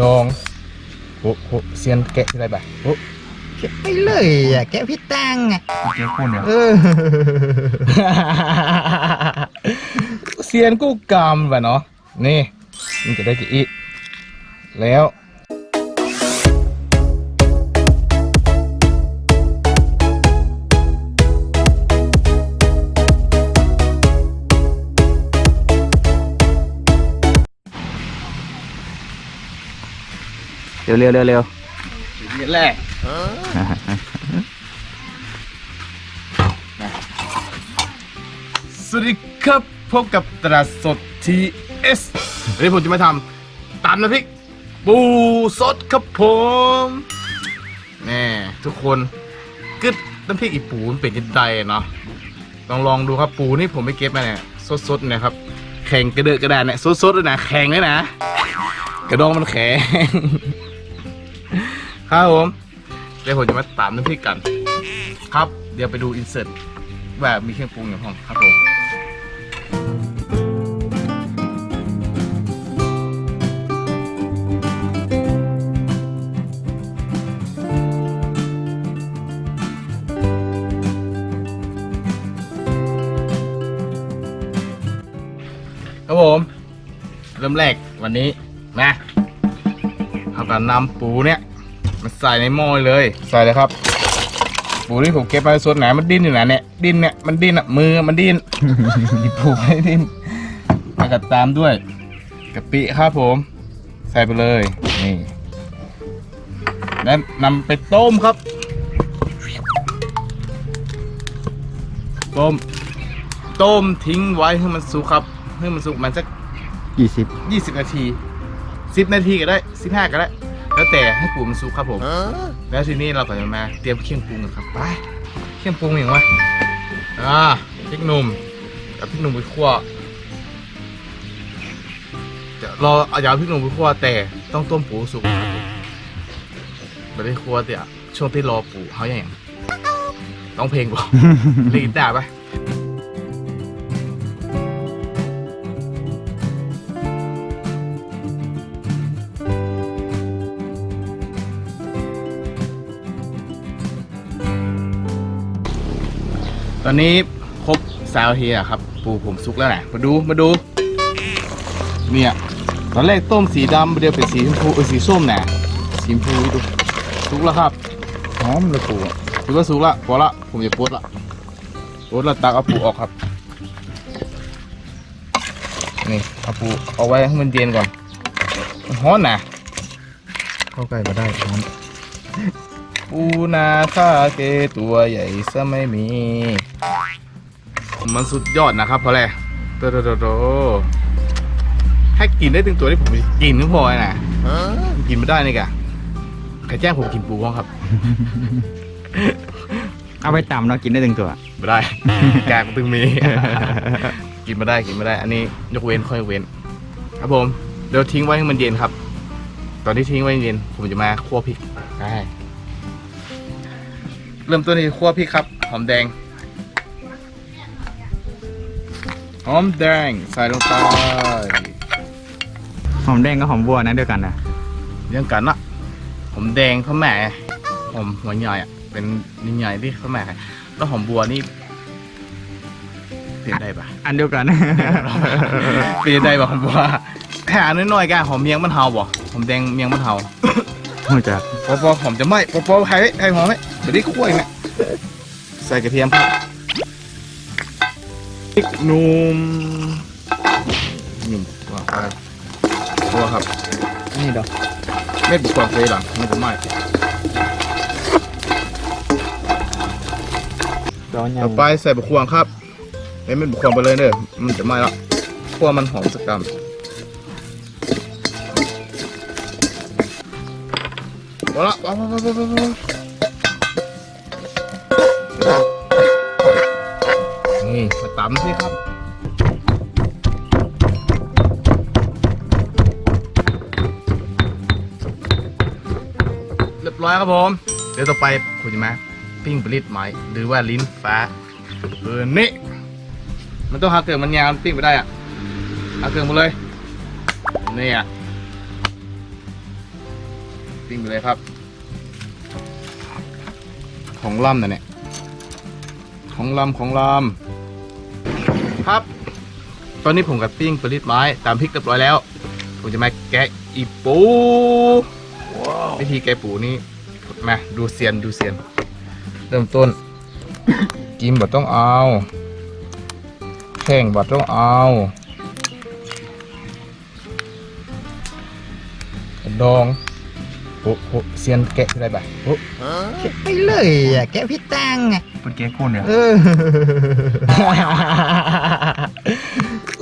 ดองโอ้โหเซียนแกะอะไรบ่ะโอ้เก็บไปเลยอะแกพี่ตังอะเจ้าคนเนี่ยเออเซียนกูกำว่ะเนาะนี่มันจะได้กี่อีกแล้ว เร็วเร็วเร็วเร็วนี่แหละสวัสดีครับ พบกับตลาดสด TS วันนี้ผมจะมาทำตำน้ำพริก ปูสดครับผมแน่ทุกคนกึดน้ำพริกอีปูมันเป็นยังไงเนาะลองลองดูครับปูนี่ผมไปเก็บมาเนี่ยสดๆเนะครับแข็งกระเดอะกระดานเนี่ยสดๆเลยนะแข็งเลยนะ กระดองมันแข็ง ครับผม เดี๋ยวผมจะมาตามน้ำพริกกัน ครับ เดี๋ยวไปดูอินเสิร์ตว่ามีเครื่องปรุงอย่างห้องครับผมครับผม เริ่มแรกวันนี้นะเอาการนำปูเนี่ย มาใส่ในหม้อเลย ใส่เลยครับปูที่ผมเก็บมาส่วนไหนมันดิ้นอยู่นะเนี่ยดิ้นเนี่ยมันดิ้นอะมือมันดิ้นหยิบปูไม่ดิ้นแล้วก็ตามด้วยกะปิครับผม ใส่ไปเลยนี่แล้วนำไปต้มครับ ต้ม ต้มทิ้งไว้ให้มันสุกครับให้มันสุกมันสักยี่สิบ20นาที10นาทีก็ได้15ก็ได้ แล้วแต่ให้ปูมันสุกครับผม แล้วทีนี้เราก็จะมาเตรียมเครื่องปรุงกันครับไปเครื่องปรุงอย่างวะอ่าพริกหนุ่มกับพริกหนุ่มไปคั่วจะรอเอาอย่าเอาพริกหนุ่มไปคั่วแต่ต้องต้มปูสุกครับผมไม่ได้คั่วแต่ช่วงที่รอปูเขาอย่างต้องเพลงบอกลีดได้ปะ ตอนนี้ครบสาวทีอะครับ ปูผมสุกแล้วนะมาดูมาดู เนี่ย ตอนแรกต้มสีดำเดี๋ยวเป็นสีชมพูเออสีส้มนะสีชมพูดูสุกแล้วครับหอมเลยปูถือว่าสุกละพอละผมจะปลดละปลดแล้วตักเอาปูออกครับนี่เอาปูเอาไว้ให้มันเย็นก่อนมันร้อนนะเข้าใกล้มาได้หอม ปูนาคาเกตัวใหญ่ซะไม่มี มันสุดยอดนะครับพอแหละโตโตโตโตให้กินได้ถึงตัวที่ผมกินก็พอนะกินไม่ได้นี่กะใครแจ้งผมกินปูบ้างครับ เอาไปตำเนาะกินได้ถึงตัวไม่ได้ กากตึงมี กินไม่ได้กินไม่ได้ อันนี้ยกเว้นค่อยยกเว้น ครับผมเดี๋ยวทิ้งไว้ให้มันเย็นครับ ตอนที่ทิ้งไว้เย็นผมจะมาคั่วพริกได้ เริ่มต้นที่คั่วพริกครับ หอมแดง หอมแดงใส่ลงไปหอมแดงกับหอมบัวนะเดียวกันนะเรื่องกันนะหอมแดงข้าวแม่หอมหัวใหญ่อะเป็นนิใหญ่ที่ข้าวแม่แล้วหอมบัวนี่เปลี่ยนได้ปะอันเดียวกันเปลี่ยนได้ปะหอมบัวแค่อันน้อยๆกันหอมเมียงมันเฮาบ่หอมแดงเมียงมันเฮา หัวจักปอปอหอมจะไหมปอปอไข่ไข่หอมไหมเดี๋ยวได้คั่วอีกนะใส่กระเทียมครับพริกหนุ่มหนุ่มว่าไปคั่วครับนี่ดอกเม็ดบุกกวางเลยหลังมันจะไหมร้อนยังต่อไปใส่บุกควางครับเอ้ยเม็ดบุกควางไปเลยเนอะมันจะไหมละคั่วมันหอมสักกรั มพอละพอพอพอพอพอพอนี่มาตำสิครับเรียบร้อยครับผม เดี๋ยวต่อไปคุณจะมาปิ้งปลิดไหมหรือว่าลิ้นฟ้าเออนี่มันต้องหาเกิดมันยาวปิ้งไปได้อะหาเกิดหมดเลยนี่อะปิ้งไปเลยครับ ของล่ำน่ะเนี่ยของลำของลำครับ ตอนนี้ผมกับปิ้งปลิดไม้ตามพริกเรียบร้อยแล้ว ผมจะมาแกะอีปูวิธีแกะปูนี่มาดูเซียนดูเซียน เริ่มต้น กิมบัดต้องเอาแข้งบัดต้องเอากระดอง โอ้โหเซียนแกะอะไรบ้างโอ้ไปเลยอะแกพี่ตังอะเป็นแกะกุ้นเนี่ยเออ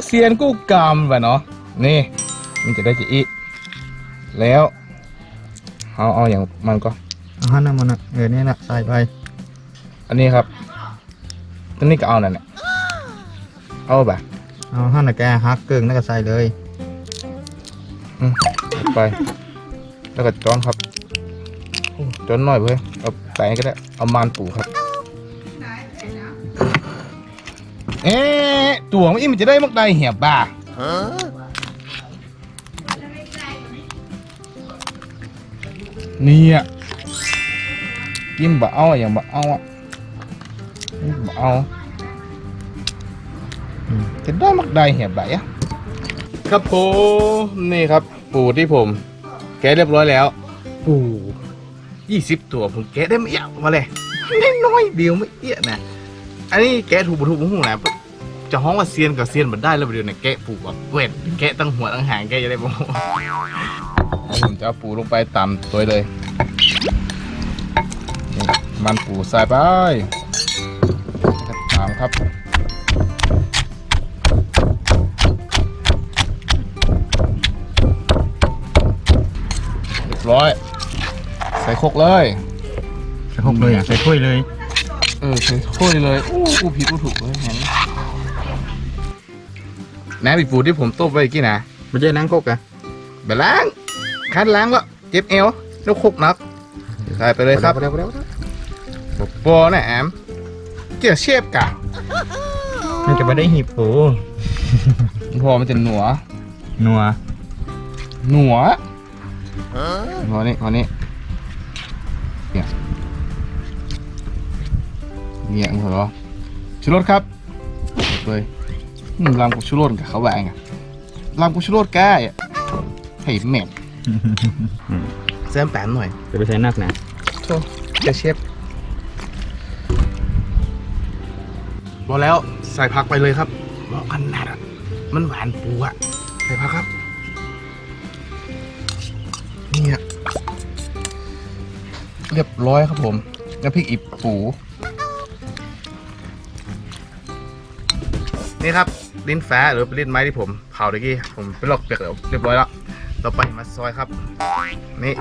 เซียนกู้กรรมวะเนาะนี่ มันจะได้จะอีแล้วเอาเอาอย่างมันก็เอาฮันน่ะมันอะเออเนี่ยน่ะใส่ไปอันนี้ครับอันนี้ก็เอานั่นแหละเอาแบบเอาฮันน่ะแกฮักเกิงแล้วก็ใส่เลยไป แล้วก็จ้อนครับโอ้จ้อนหน่อยเว้ยเอาใส่ก็ได้เอามันปูครับเอ๊ะตัวมันอีมันจะได้มักได้เหียบบ่าเนี่ยกินบะเอาอะอย่างบะเอาอะนี่บะเอาอืมจะได้มักได้เหียบบ่อะครับผมนี่ครับ ปูที่ผม แกะเรียบร้อยแล้วปูยี่สิบตัวผมแกะได้ไม่เยอะมาเลยน้อยเดียวไม่เยอะนะอันนี้แกะถูกบถูกบุหูนะจะห้องว่าเซียนกับเซียนมันได้แล้วเดี๋ยวเนี่ยแกะปูแบบเวทแกะตั้งหัวตั้งหางแกะจะได้บ่ผมจะเอาปูลงไปตำตัวเลยมันปูใส่ไปตามครับ บร้อย ใส่ครกเลยใส่หกเลยอะใส่ถ้วยเลย เออใส่ถ้วยเลยอู้อู้ผิดอู้ถูกเลยเห็นน้ำปีปูที่ผมต้มไว้เมื่อกี้นะไม่ใช่นั่งกกอะไปล้างคันล้างก็เจ็บเอวแล้วครกนักใส่ไปเลยครับเร็วเร็วเร็วบปอนะแอมเกี่ยวเชฟกะมันจะไม่ได้หีบโอ้พอมันจะหนัวนัว หนัว พอนี้พอนี้เนี่ยเนี่ยมึงเหรอชูรสครับเลยอืมลำกุชูรสกับเขาแหวงอะลำกุชูรสแกอะให้เหม็นเส้นแป้นหน่อยจะไปใส่นักนะโธ่จะเชฟพอแล้วใส่ผักไปเลยครับบอกกันนาดอะมันหวานปูอะใส่ผักครับเนี่ย เรียบร้อยครับผมน้ำพริกอีปู นี่ครับลิ้นฟ้หรือเป็นลิ้นไม้ที่ผมเผาตะกี้ผมเป็นหลอกเปียกแล้วเรียบร้อยแล้วต่อไปมาซอยครับ นี่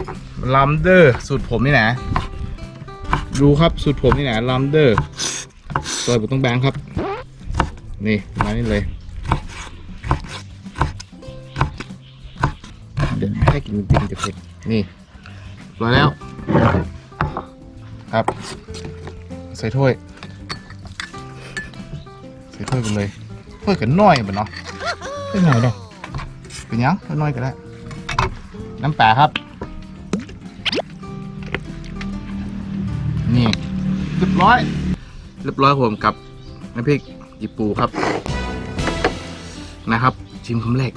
ลัมเดอร์สูตรผมนี่นะ ดูครับสูตรผมนี่นะลัมเดอร์ซอยผมต้องแบงครับ นี่มานี่เลยเดี๋ยวให้กินจริงจะเผ็ดนี่รอยแล้ว ครับ ใส่ถ้วย ใส่ถ้วยไปเลยถ้วยกันน้อยไปเนาะเป็นไงเด้อเป็นยังถ้วยน้อยก็ได้ น้ำปลาครับ นี่เรียบร้อย เรียบร้อยผมกับน้ำพริกอีปูครับ นะครับ ชิมคำแรก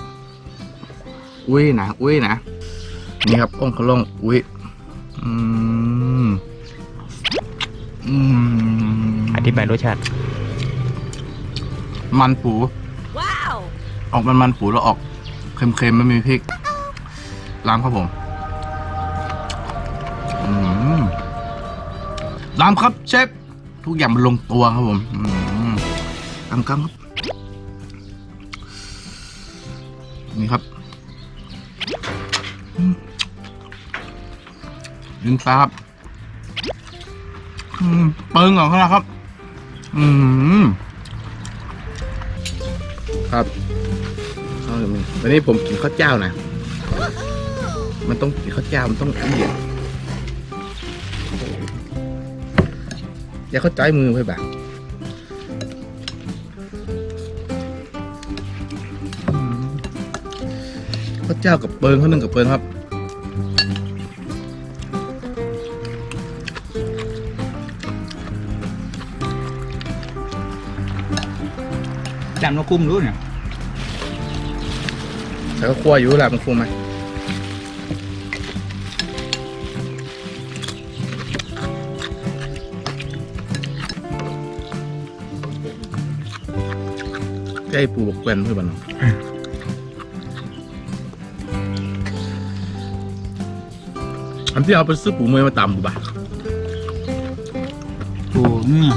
อุ้ยนะอุ้ยนะนี่ครับอ้องขล่องอุ้ยอืม อืมอธิบายรสชาติ มันปู Wow! ออกมันมันปูแล้วออกเค็มๆไม่มีพริกล้ำครับผมอืมล้ำครับเชฟทุกอย่างมันลงตัวครับผมอืมกำกำครับนี่ครับอืมลิ้นฟ้าครับ อืมเปิงก่อนครับ อืมครับข้าวมันวันนี้ผมกินข้าวเจ้านะ มันต้องกินข้าวเจ้ามันต้องละเอียดอย่าเข้าใจมือไว้แบบข้าวเจ้ากับเปิงข้าวหนึ่งกับเปิงครับ จำเราคุ้มรู้เนี่ยแต่ก็คั่วอยู่แหละมันคั่วไหมใกล้ปูบอกแกวนเพื่อนบ้านเนาะอันที่เอาไปซื้อปูเมยมาตำดูบ่ะปูเนี่ย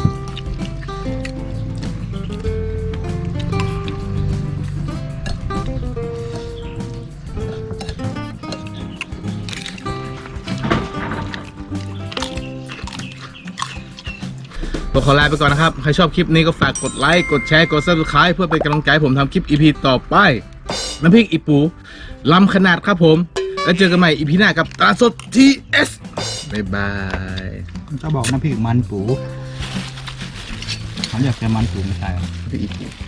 ขอลาไปก่อนนะครับ ใครชอบคลิปนี้ก็ฝากกดไลค์ กดแชร์ กด subscribe เพื่อเป็นกำลังใจผมทำคลิป EP ต่อไปน้ำพริกอีปูลำขนาดครับผม แล้วเจอกันใหม่ EP หน้ากับตาสด TS บ๊ายบายจะบอกน้ำพริกมันปูเขาอยากจะมันปูไม่ใช่หรอน้ำพริกอีปู